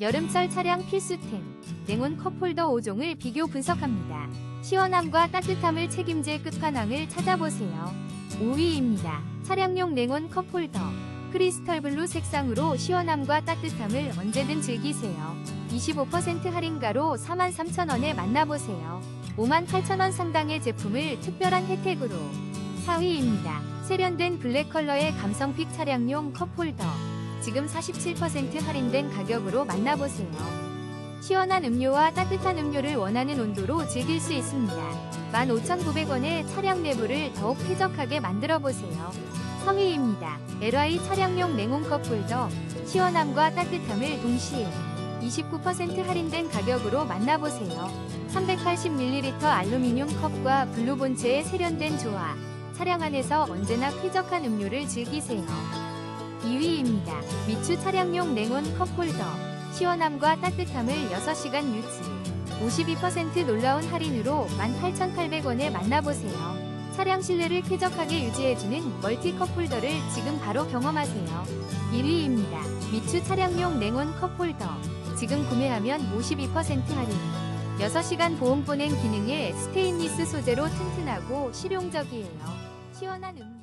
여름철 차량 필수템 냉온 컵홀더 5종을 비교 분석합니다. 시원함과 따뜻함을 책임질 끝판왕을 찾아보세요. 5위입니다. 차량용 냉온 컵홀더 크리스털 블루 색상으로 시원함과 따뜻함을 언제든 즐기세요. 25% 할인가로 43,000원에 만나보세요. 58,000원 상당의 제품을 특별한 혜택으로 4위입니다. 세련된 블랙 컬러의 감성 픽 차량용 컵홀더 지금 47% 할인된 가격으로 만나보세요. 시원한 음료와 따뜻한 음료를 원하는 온도로 즐길 수 있습니다. 15,900원의 차량 내부를 더욱 쾌적하게 만들어 보세요. 성의입니다. LY 차량용 냉온컵 홀더 시원함과 따뜻함을 동시에 29% 할인된 가격으로 만나보세요. 380ml 알루미늄 컵과 블루 본체의 세련된 조화 차량 안에서 언제나 쾌적한 음료를 즐기세요. 2위입니다. 미추 차량용 냉온 컵홀더 시원함과 따뜻함을 6시간 유지 52% 놀라운 할인으로 18,800원에 만나보세요. 차량 실내를 쾌적하게 유지해주는 멀티 컵홀더를 지금 바로 경험하세요. 1위입니다. 미추 차량용 냉온 컵홀더 지금 구매하면 52% 할인 6시간 보온 보냉 기능의 스테인리스 소재로 튼튼하고 실용적이에요. 시원한 음료